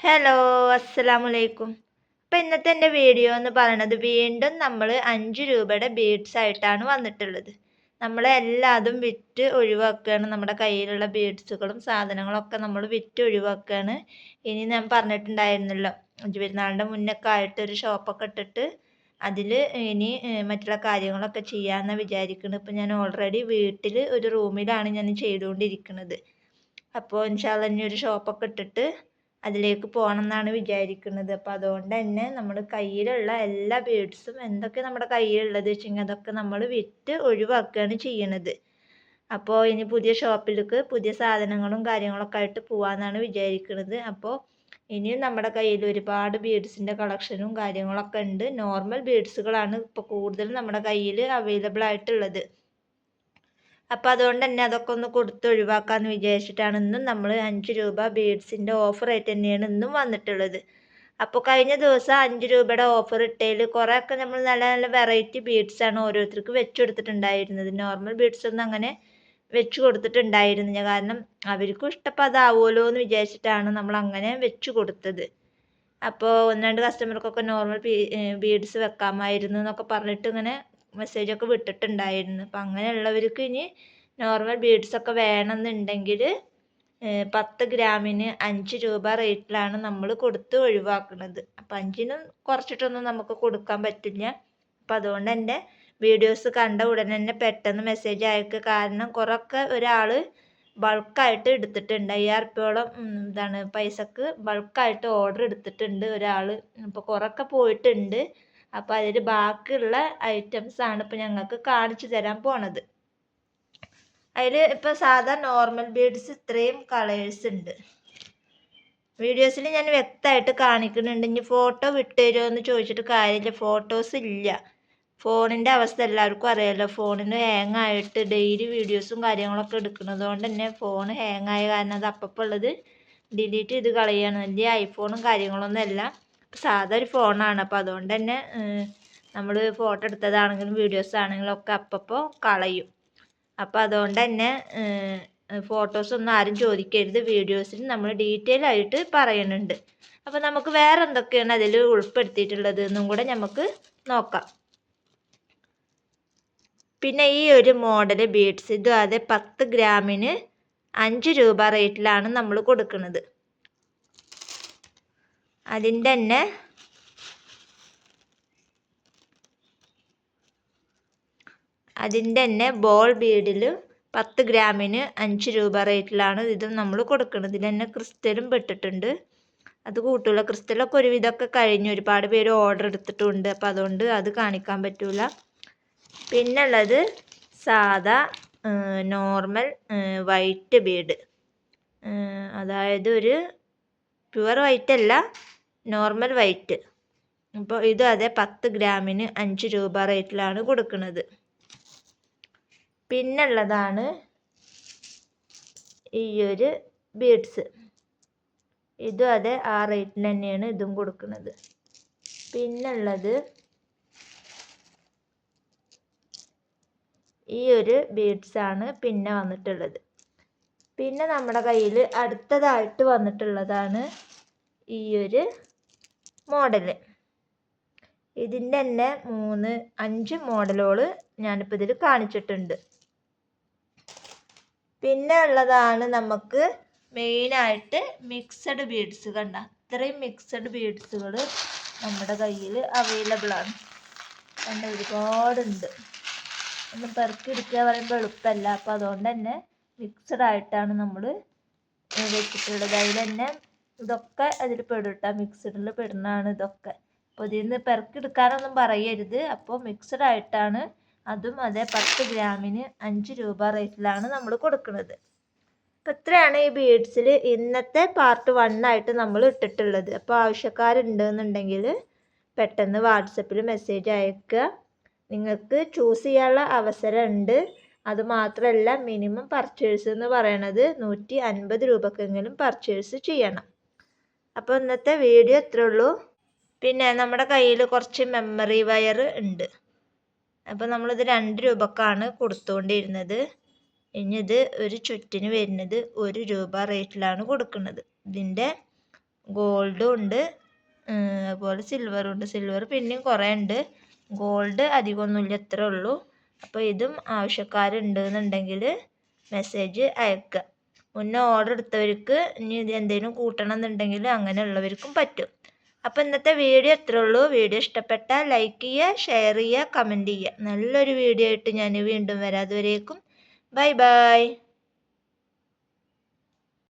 Hello അസ്സലാമലൈക്കും അപ്പോൾ ഇന്നത്തെ എന്റെ വീഡിയോ എന്ന് പറയണത് വീണ്ടും നമ്മൾ അഞ്ച് രൂപയുടെ ബീഡ്സ് ആയിട്ടാണ് വന്നിട്ടുള്ളത്. നമ്മൾ എല്ലാതും വിറ്റ് ഒഴിവാക്കുകയാണ്. നമ്മുടെ കയ്യിലുള്ള ബീഡ്സുകളും സാധനങ്ങളൊക്കെ നമ്മൾ വിറ്റ് ഒഴിവാക്കുകയാണ്. ഇനി ഞാൻ പറഞ്ഞിട്ടുണ്ടായിരുന്നല്ലോ പെരുന്നാളിന്റെ മുന്നൊക്കെ ആയിട്ട് ഒരു ഷോപ്പൊക്കെ ഇട്ടിട്ട് അതിൽ ഇനി മറ്റുള്ള കാര്യങ്ങളൊക്കെ ചെയ്യാമെന്നാണ് വിചാരിക്കുന്നത് ഇപ്പം ഞാൻ ഓൾറെഡി വീട്ടിൽ ഒരു റൂമിലാണ് ഞാൻ ചെയ്തുകൊണ്ടിരിക്കുന്നത് അപ്പോൾ ഇൻഷാല്ല ഇനി ഒരു ഷോപ്പൊക്കെ ഇട്ടിട്ട് അതിലേക്ക് പോകണം എന്നാണ് വിചാരിക്കുന്നത്. അപ്പോൾ അതുകൊണ്ട് തന്നെ നമ്മൾ കയ്യിലുള്ള എല്ലാ ബീഡ്സും എന്തൊക്കെ നമ്മുടെ കയ്യിലുള്ളത് വെച്ചെങ്കിൽ അതൊക്കെ നമ്മൾ വിറ്റ് ഒഴിവാക്കുകയാണ് ചെയ്യണത്. അപ്പോൾ ഇനി പുതിയ ഷോപ്പിലേക്ക് പുതിയ സാധനങ്ങളും കാര്യങ്ങളൊക്കെ ആയിട്ട് പോകാമെന്നാണ് വിചാരിക്കുന്നത് അപ്പോൾ ഇനിയും നമ്മുടെ കയ്യിൽ ഒരുപാട് ബീഡ്സിന്റെ കളക്ഷനും കാര്യങ്ങളൊക്കെ ഉണ്ട്. നോർമൽ ബീഡ്സുകളാണ് ഇപ്പോൾ കൂടുതലും നമ്മുടെ കയ്യിൽ അവൈലബിൾ ആയിട്ടുള്ളത്. അപ്പോൾ അതുകൊണ്ട് തന്നെ അതൊക്കെ ഒന്ന് കൊടുത്ത് ഒഴിവാക്കാമെന്ന് വിചാരിച്ചിട്ടാണ് ഇന്നും നമ്മൾ അഞ്ച് രൂപ ബീഡ്സിന്റെ ഓഫർ ആയിട്ട് തന്നെയാണ് ഇന്നും വന്നിട്ടുള്ളത്. അപ്പോൾ കഴിഞ്ഞ ദിവസം അഞ്ച് രൂപയുടെ ഓഫർ ഇട്ടതിൽ കുറേയൊക്കെ നമ്മൾ നല്ല നല്ല വെറൈറ്റി ബീഡ്സാണ് ഓരോരുത്തർക്ക് വെച്ച് കൊടുത്തിട്ടുണ്ടായിരുന്നത്. നോർമൽ ബീഡ്സ് ഒന്നും അങ്ങനെ വെച്ച് കൊടുത്തിട്ടുണ്ടായിരുന്നില്ല. കാരണം അവർക്കും ഇഷ്ടപ്പോൾ അതാവുമല്ലോ എന്ന് വിചാരിച്ചിട്ടാണ് നമ്മൾ അങ്ങനെ വെച്ച് കൊടുത്തത്. അപ്പോൾ ഒന്ന് രണ്ട് കസ്റ്റമർക്കൊക്കെ നോർമൽ ബീഡ്സ് വെക്കാമായിരുന്നു എന്നൊക്കെ പറഞ്ഞിട്ട് ഇങ്ങനെ മെസ്സേജൊക്കെ വിട്ടിട്ടുണ്ടായിരുന്നു. അപ്പം അങ്ങനെയുള്ളവർക്ക് ഇനി നോർമൽ ബീഡ്സൊക്കെ വേണമെന്നുണ്ടെങ്കിൽ പത്ത് ഗ്രാമിന് അഞ്ച് രൂപ റേറ്റിലാണ് നമ്മൾ കൊടുത്ത് ഒഴിവാക്കുന്നത്. അപ്പം അഞ്ചിനും കുറച്ചിട്ടൊന്നും നമുക്ക് കൊടുക്കാൻ പറ്റില്ല. അപ്പം അതുകൊണ്ട് എന്റെ വീഡിയോസ് കണ്ട ഉടനെ തന്നെ പെട്ടെന്ന് മെസ്സേജ് അയക്കുക കാരണം കുറേയൊക്കെ ഒരാൾ ബൾക്കായിട്ട് എടുത്തിട്ടുണ്ട്. അയ്യായിരം റുപ്യോളം എന്താണ് പൈസക്ക് ബൾക്കായിട്ട് ഓർഡർ എടുത്തിട്ടുണ്ട് ഒരാൾ അപ്പോൾ കുറേയൊക്കെ പോയിട്ടുണ്ട്. അപ്പോൾ അതിൽ ബാക്കിയുള്ള ഐറ്റംസ് ആണ് ഇപ്പോൾ ഞങ്ങൾക്ക് കാണിച്ചു തരാൻ പോണത്. അതിൽ ഇപ്പോൾ സാധാ നോർമൽ ബീഡ്സ് ഇത്രയും കളേഴ്സ് ഉണ്ട്. വീഡിയോസിൽ ഞാൻ വ്യക്തമായിട്ട് കാണിക്കുന്നുണ്ട്. ഇനി ഫോട്ടോ വിട്ടുതരുമോ എന്ന് ചോദിച്ചിട്ട് കാര്യമില്ല. ഫോട്ടോസ് ഇല്ല. ഫോണിന്റെ അവസ്ഥ എല്ലാവർക്കും അറിയാമല്ലോ ഫോണിന് ഹാങ് ആയിട്ട് ഡെയിലി വീഡിയോസും കാര്യങ്ങളൊക്കെ എടുക്കുന്നത് കൊണ്ട് തന്നെ ഫോൺ ഹാങ് ആയ കാരണം അത് അപ്പം ഉള്ളത് ഡിലീറ്റ് ചെയ്ത് കളയാണ്. വലിയ ഐഫോണും കാര്യങ്ങളൊന്നും അല്ല. സാധാ ഒരു ഫോണാണ്. അപ്പോൾ അതുകൊണ്ട് തന്നെ നമ്മൾ ഫോട്ടോ എടുത്തതാണെങ്കിലും വീഡിയോസ് ആണെങ്കിലും ഒക്കെ അപ്പപ്പോൾ കളയും. അപ്പോൾ അതുകൊണ്ട് തന്നെ ഫോട്ടോസ് ഒന്നും ആരും ചോദിക്കരുത്. വീഡിയോസിൽ നമ്മൾ ഡീറ്റെയിൽ ആയിട്ട് പറയുന്നുണ്ട് അപ്പോൾ നമുക്ക് വേറെ എന്തൊക്കെയാണ് അതിൽ ഉൾപ്പെടുത്തിയിട്ടുള്ളത് എന്നും കൂടെ നമുക്ക് നോക്കാം. പിന്നെ ഈ ഒരു മോഡൽ ബീഡ്സ് ഇതും അതെ പത്ത് ഗ്രാമിന് അഞ്ച് രൂപ റേറ്റിലാണ് നമ്മൾ കൊടുക്കുന്നത് അതിന്റെ തന്നെ അതിന്റെ തന്നെ ബോൾ ബീഡിൽ പത്ത് ഗ്രാമിന് അഞ്ച് രൂപ റേറ്റിലാണ് ഇതും നമ്മൾ കൊടുക്കുന്നത് ഇതിൽ തന്നെ ക്രിസ്റ്റലും പെട്ടിട്ടുണ്ട്. അത് കൂട്ടുള്ള ക്രിസ്റ്റലൊക്കെ ഒരുവിധമൊക്കെ കഴിഞ്ഞു. ഒരുപാട് പേര് ഓർഡർ എടുത്തിട്ടുണ്ട്. അപ്പോൾ അതുകൊണ്ട് അത് കാണിക്കാൻ പറ്റൂല. പിന്നെ ഉള്ളത് സാദാ നോർമൽ വൈറ്റ് ബീഡ് അതായത് ഒരു പ്യുവർ വൈറ്റ് അല്ല. Normal white. അപ്പോൾ ഇത് അതെ പത്ത് ഗ്രാമിന് അഞ്ച് രൂപ റേറ്റിലാണ് കൊടുക്കുന്നത്. പിന്നുള്ളതാണ് ഈ ഒരു ബീഡ്സ്. ഇതും അതെ ആ റേറ്റിന് തന്നെയാണ് ഇതും കൊടുക്കുന്നത്. പിന്നുള്ളത് ഈ ഒരു ബീഡ്സാണ് പിന്നെ വന്നിട്ടുള്ളത്. പിന്നെ നമ്മുടെ കയ്യിൽ അടുത്തതായിട്ട് വന്നിട്ടുള്ളതാണ് ഈ ഒരു മോഡൽ ഇതിന്റെ തന്നെ മൂന്ന് അഞ്ച് മോഡലുകൾ ഞാനിപ്പോൾ ഇതിൽ കാണിച്ചിട്ടുണ്ട്. പിന്നെ ഉള്ളതാണ് നമുക്ക് മെയിനായിട്ട് മിക്സഡ് ബീഡ്സ് കണ്ട. അത്രയും മിക്സഡ് ബീഡ്സുകൾ നമ്മുടെ കയ്യിൽ അവൈലബിൾ ആണ്. കണ്ട ഒരുപാടുണ്ട് ഒന്ന് പെറുക്കി എടുക്കുക പറയുമ്പോൾ എളുപ്പമല്ല. അപ്പോൾ അതുകൊണ്ട് തന്നെ മിക്സഡ് ആയിട്ടാണ് നമ്മൾ വെച്ചിട്ടുള്ളത്. അതിൽ തന്നെ ഇതൊക്കെ അതിൽ പെടും കേട്ടോ മിക്സഡിൽ പെടുന്നതാണ് ഇതൊക്കെ. അപ്പോൾ ഇതിൽ നിന്ന് പെറുക്കിയെടുക്കാനൊന്നും പറയരുത്. അപ്പോൾ മിക്സഡ് ആയിട്ടാണ് അതും അതേ പത്ത് ഗ്രാമിന് അഞ്ച് രൂപ റേറ്റിലാണ് നമ്മൾ കൊടുക്കുന്നത് അപ്പോൾ ഇത്രയാണ് ഈ ബീഡ്സിൽ ഇന്നത്തെ പാർട്ട് വൺ ആയിട്ട് നമ്മൾ ഇട്ടിട്ടുള്ളത്. അപ്പോൾ ആവശ്യക്കാരുണ്ടെന്നുണ്ടെങ്കിൽ പെട്ടെന്ന് വാട്സപ്പിൽ മെസ്സേജ് അയക്കുക. നിങ്ങൾക്ക് ചൂസ് ചെയ്യാനുള്ള അവസരമുണ്ട്. അത് മാത്രമല്ല മിനിമം പർച്ചേഴ്സ് എന്ന് പറയണത് നൂറ്റി അൻപത് രൂപക്കെങ്കിലും പർച്ചേസ് ചെയ്യണം. അപ്പോൾ ഇന്നത്തെ വീഡിയോ ഇത്രേ ഉള്ളൂ. പിന്നെ നമ്മുടെ കയ്യിൽ കുറച്ച് മെമ്മറി വയർ ഉണ്ട്. അപ്പോൾ നമ്മളിത് രണ്ട് രൂപക്കാണ് കൊടുത്തുകൊണ്ടിരുന്നത് ഇനി ഇത് ഒരു ചുറ്റിന് വരുന്നത് ഒരു രൂപ റേറ്റിലാണ് കൊടുക്കുന്നത്. ഇതിന്റെ ഗോൾഡും ഉണ്ട് അതുപോലെ സിൽവറും ഉണ്ട്. സിൽവർ പിന്നെയും കുറേ ഉണ്ട്. ഗോൾഡ് അധികമൊന്നുമില്ല ഇത്രേ ഉള്ളൂ. അപ്പോൾ ഇതും ആവശ്യക്കാരുണ്ട് എന്നുണ്ടെങ്കിൽ മെസ്സേജ് അയക്കുക മുന്നേ ഓർഡർ എടുത്തവർക്ക് ഇനി എന്തെങ്കിലും കൂട്ടണം എന്നുണ്ടെങ്കിൽ അങ്ങനെയുള്ളവർക്കും പറ്റും. അപ്പോൾ ഇന്നത്തെ വീഡിയോ ഇത്രേ ഉള്ളൂ. വീഡിയോ ഇഷ്ടപ്പെട്ടാൽ ലൈക്ക് ചെയ്യുക ഷെയർ ചെയ്യുക കമന്റ് ചെയ്യുക. നല്ലൊരു വീഡിയോ ആയിട്ട് ഞാൻ വീണ്ടും വരാം. അതുവരേക്കും ബൈ ബൈ